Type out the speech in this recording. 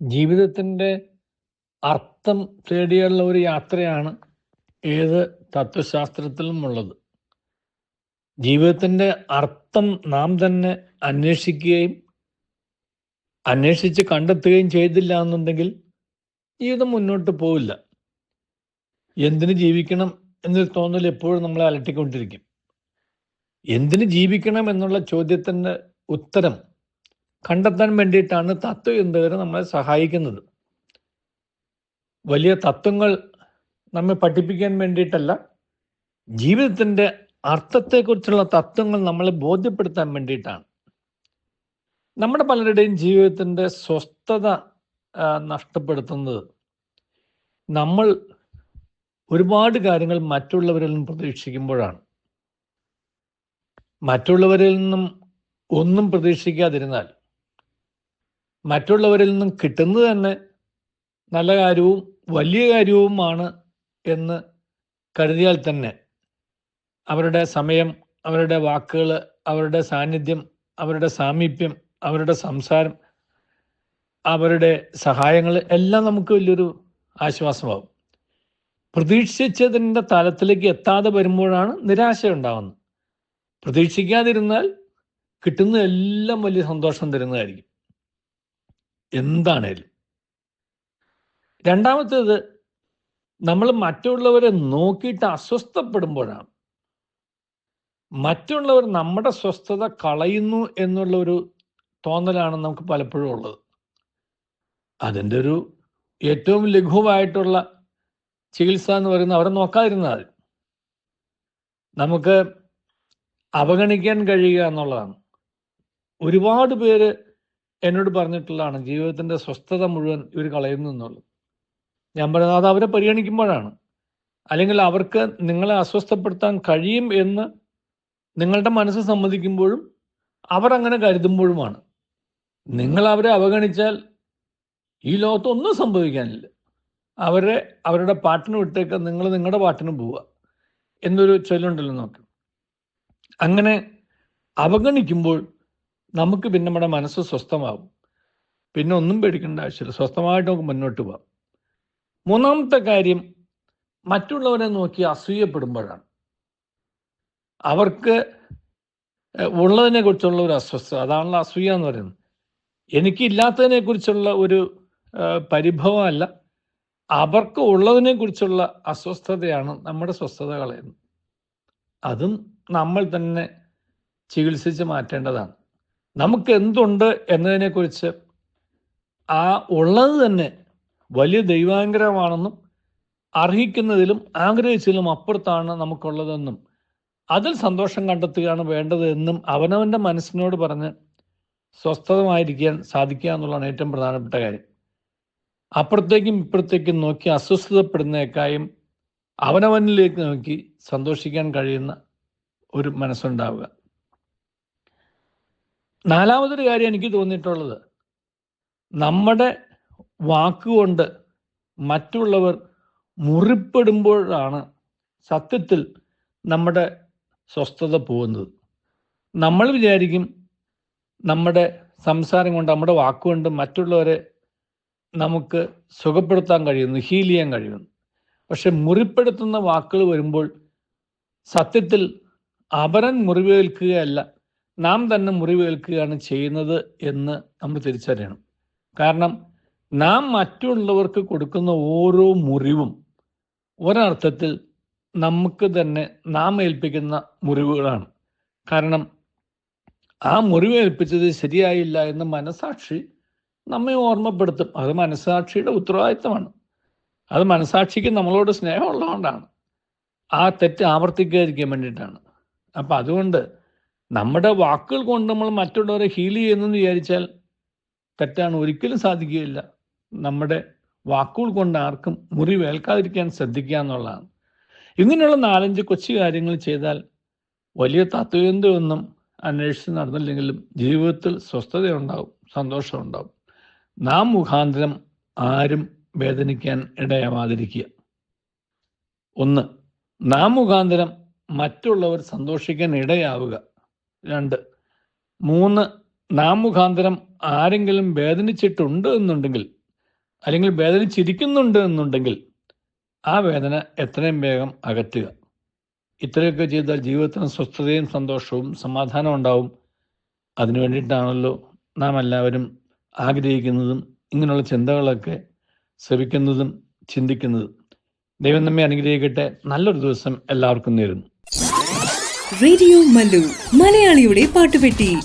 ജീവിതത്തിന്റെ അർത്ഥം തേടിയുള്ള ഒരു യാത്രയാണ് ഏത് തത്വശാസ്ത്രത്തിലും ഉള്ളത് ജീവിതത്തിന്റെ അർത്ഥം നാം തന്നെ അന്വേഷിക്കുകയും അന്വേഷിച്ച് കണ്ടെത്തുകയും ചെയ്തില്ല എന്നുണ്ടെങ്കിൽ ജീവിതം മുന്നോട്ട് പോവില്ല. എന്തിനു ജീവിക്കണം എന്നൊരു തോന്നൽ എപ്പോഴും നമ്മളെ അലട്ടിക്കൊണ്ടിരിക്കും. എന്തിനു ജീവിക്കണം എന്നുള്ള ചോദ്യത്തിന്റെ ഉത്തരം കണ്ടെത്താൻ വേണ്ടിയിട്ടാണ് തത്വചിന്തകർ നമ്മളെ സഹായിക്കുന്നത്. വലിയ തത്വങ്ങൾ നമ്മെ പഠിപ്പിക്കാൻ വേണ്ടിയിട്ടല്ല ജീവിതത്തിന്റെ അർത്ഥത്തെക്കുറിച്ചുള്ള തത്വങ്ങൾ നമ്മളെ ബോധ്യപ്പെടുത്താൻ വേണ്ടിയിട്ടാണ്. നമ്മുടെ പലരുടെയും ജീവിതത്തിന്റെ സ്വസ്ഥത നഷ്ടപ്പെടുത്തുന്നത് നമ്മൾ ഒരുപാട് കാര്യങ്ങൾ മറ്റുള്ളവരിൽ നിന്നും പ്രതീക്ഷിക്കുമ്പോഴാണ്. മറ്റുള്ളവരിൽ നിന്നും ഒന്നും പ്രതീക്ഷിക്കാതിരുന്നാൽ മറ്റുള്ളവരിൽ നിന്നും കിട്ടുന്നത് തന്നെ നല്ല കാര്യവും വലിയ കാര്യവുമാണ് എന്ന് കരുതിയാൽ തന്നെ അവരുടെ സമയം അവരുടെ വാക്കുകൾ അവരുടെ സാന്നിധ്യം അവരുടെ സാമീപ്യം അവരുടെ സംസാരം അവരുടെ സഹായങ്ങൾ എല്ലാം നമുക്ക് വലിയൊരു ആശ്വാസമാകും. പ്രതീക്ഷിച്ചതിന്റെ തലത്തിലേക്ക് എത്താതെ വരുമ്പോഴാണ് നിരാശ ഉണ്ടാവുന്നത് പ്രതീക്ഷിക്കാതിരുന്നാൽ കിട്ടുന്ന എല്ലാം വലിയ സന്തോഷം തരുന്നതായിരിക്കും. എന്താണേലും. രണ്ടാമത്തേത് നമ്മൾ മറ്റുള്ളവരെ നോക്കിയിട്ട് അസ്വസ്ഥപ്പെടുമ്പോഴാണ്. മറ്റുള്ളവർ നമ്മുടെ സ്വസ്ഥത കളയുന്നു എന്നുള്ള ഒരു തോന്നലാണ് നമുക്ക് പലപ്പോഴും ഉള്ളത്. അതിന്റെ ഒരു ഏറ്റവും ലഘുവായിട്ടുള്ള ചികിത്സ എന്ന് പറയുന്നത് അവരെ നോക്കാതിരുന്നാൽ നമുക്ക് അവഗണിക്കാൻ കഴിയുക എന്നുള്ളതാണ്. ഒരുപാട് പേര് എന്നോട് പറഞ്ഞിട്ടുള്ളതാണ് ജീവിതത്തിന്റെ സ്വസ്ഥത മുഴുവൻ ഇവർ കളയുന്നു എന്നുള്ളത്. ഞാൻ പറയുന്നത് അത് അവരെ പരിഗണിക്കുമ്പോഴാണ്. അല്ലെങ്കിൽ അവർക്ക് നിങ്ങളെ അസ്വസ്ഥപ്പെടുത്താൻ കഴിയും എന്ന് നിങ്ങളുടെ മനസ്സ് സമ്മതിക്കുമ്പോഴും അവർ അങ്ങനെ കരുതുമ്പോഴുമാണ്. നിങ്ങൾ അവരെ അവഗണിച്ചാൽ ഈ ലോകത്ത് ഒന്നും സംഭവിക്കാനില്ല. അവരെ അവരുടെ പാട്ടിന് വിട്ടേക്ക് നിങ്ങൾ നിങ്ങളുടെ പാട്ടിന് പോവുക എന്നൊരു ചൊല്ലുണ്ടല്ലോ നോക്ക്. അങ്ങനെ അവഗണിക്കുമ്പോൾ നമുക്ക് പിന്നെ നമ്മുടെ മനസ്സ് സ്വസ്ഥമാകും പിന്നെ ഒന്നും പേടിക്കേണ്ട ആവശ്യമില്ല. സ്വസ്ഥമായിട്ട് നമുക്ക് മുന്നോട്ട് പോവാം. മൂന്നാമത്തെ കാര്യം മറ്റുള്ളവരെ നോക്കി അസൂയപ്പെടുമ്പോഴാണ്. അവർക്ക് ഉള്ളതിനെ കുറിച്ചുള്ള ഒരു അസ്വസ്ഥ അതാണല്ലോ അസൂയ എന്ന് പറയുന്നത്. എനിക്കില്ലാത്തതിനെ കുറിച്ചുള്ള ഒരു പരിഭവമല്ല അവർക്ക് ഉള്ളതിനെ കുറിച്ചുള്ള അസ്വസ്ഥതയാണ് നമ്മുടെ സ്വസ്ഥത കളയുന്നത്. അതും നമ്മൾ തന്നെ ചികിത്സിച്ച് മാറ്റേണ്ടതാണ്. നമുക്ക് എന്തുണ്ട് എന്നതിനെക്കുറിച്ച് ആ ഉള്ളത് തന്നെ വലിയ ദൈവാനുഗ്രഹമാണെന്നും അർഹിക്കുന്നതിലും ആഗ്രഹിച്ചതിലും അപ്പുറത്താണ് നമുക്കുള്ളതെന്നും അതിൽ സന്തോഷം കണ്ടെത്തുകയാണ് വേണ്ടതെന്നും അവനവന്റെ മനസ്സിനോട് പറഞ്ഞ് സ്വസ്ഥതമായിരിക്കാൻ സാധിക്കുക എന്നുള്ളതാണ് ഏറ്റവും പ്രധാനപ്പെട്ട കാര്യം. അപ്പുറത്തേക്കും ഇപ്പുറത്തേക്കും നോക്കി അസ്വസ്ഥതപ്പെടുന്നേക്കായും അവനവനിലേക്ക് നോക്കി സന്തോഷിക്കാൻ കഴിയുന്ന ഒരു മനസ്സുണ്ടാവുക. നാലാമതൊരു കാര്യം എനിക്ക് തോന്നിയിട്ടുള്ളത്. നമ്മുടെ വാക്കുകൊണ്ട് മറ്റുള്ളവർ മുറിപ്പെടുമ്പോഴാണ് സത്യത്തിൽ നമ്മുടെ സ്വസ്ഥത പോകുന്നത്. നമ്മൾ വിചാരിക്കും നമ്മുടെ സംസാരം കൊണ്ട് നമ്മുടെ വാക്കുകൊണ്ട് മറ്റുള്ളവരെ നമുക്ക് സുഖപ്പെടുത്താൻ കഴിയുന്നു ഹീൽ ചെയ്യാൻ കഴിയുന്നു. പക്ഷെ മുറിപ്പെടുത്തുന്ന വാക്കുകൾ വരുമ്പോൾ സത്യത്തിൽ അപരൻ മുറിവേൽക്കുകയല്ല. നാം തന്നെ മുറിവേൽക്കുകയാണ് ചെയ്യുന്നത് എന്ന് നമ്മൾ തിരിച്ചറിയണം. കാരണം നാം മറ്റുള്ളവർക്ക് കൊടുക്കുന്ന ഓരോ മുറിവും ഒരർത്ഥത്തിൽ നമുക്ക് തന്നെ നാം ഏൽപ്പിക്കുന്ന മുറിവുകളാണ്. കാരണം ആ മുറിവ് ഏൽപ്പിച്ചത് ശരിയായില്ല എന്ന് മനസാക്ഷി നമ്മെ ഓർമ്മപ്പെടുത്തും. അത് മനസാക്ഷിയുടെ ഉത്തരവാദിത്തമാണ്. അത് മനസാക്ഷിക്ക് നമ്മളോട് സ്നേഹമുള്ളതുകൊണ്ടാണ്. ആ തെറ്റ് ആവർത്തിക്കാതിരിക്കാൻ വേണ്ടിയിട്ടാണ്. അപ്പം അതുകൊണ്ട് നമ്മുടെ വാക്കുകൾ കൊണ്ട് നമ്മൾ മറ്റുള്ളവരെ ഹീൽ ചെയ്യുന്നെന്ന് വിചാരിച്ചാൽ തെറ്റാണ്. ഒരിക്കലും സാധിക്കുകയില്ല. നമ്മുടെ വാക്കുകൾ കൊണ്ട് ആർക്കും മുറിവേൽക്കാതിരിക്കാൻ ശ്രദ്ധിക്കുക എന്നുള്ളതാണ്. ഇങ്ങനെയുള്ള നാലഞ്ച് കൊച്ചു കാര്യങ്ങൾ ചെയ്താൽ വലിയ തത്വചിന്തയൊന്നും അന്വേഷിച്ച് നടന്നില്ലെങ്കിലും ജീവിതത്തിൽ സ്വസ്ഥതയുണ്ടാവും സന്തോഷമുണ്ടാവും. നാം മുഖാന്തരം ആരും വേദനിക്കാൻ ഇടയാവാതിരിക്കുക. ഒന്ന് നാം മുഖാന്തരം മറ്റുള്ളവർ സന്തോഷിക്കാൻ ഇടയാവുക. രണ്ട്. മൂന്ന് നാം മുഖാന്തരം ആരെങ്കിലും വേദനിച്ചിട്ടുണ്ട് എന്നുണ്ടെങ്കിൽ അല്ലെങ്കിൽ വേദനിച്ചിരിക്കുന്നുണ്ട് എന്നുണ്ടെങ്കിൽ ആ വേദന എത്രയും വേഗം അകറ്റുക. ഇത്രയൊക്കെ ചെയ്താൽ ജീവിതത്തിന് സ്വസ്ഥതയും സന്തോഷവും സമാധാനവും ഉണ്ടാവും. അതിനു വേണ്ടിയിട്ടാണല്ലോ നാം എല്ലാവരും ആഗ്രഹിക്കുന്നതും ഇങ്ങനെയുള്ള ചിന്തകളൊക്കെ ശ്രവിക്കുന്നതും ചിന്തിക്കുന്നതും. ദൈവം നമ്മെ അനുഗ്രഹിക്കട്ടെ. നല്ലൊരു ദിവസം എല്ലാവർക്കും നേരുന്നു. റേഡിയോ മല്ലു. മലയാളിയുടെ പാട്ടുപെട്ടി.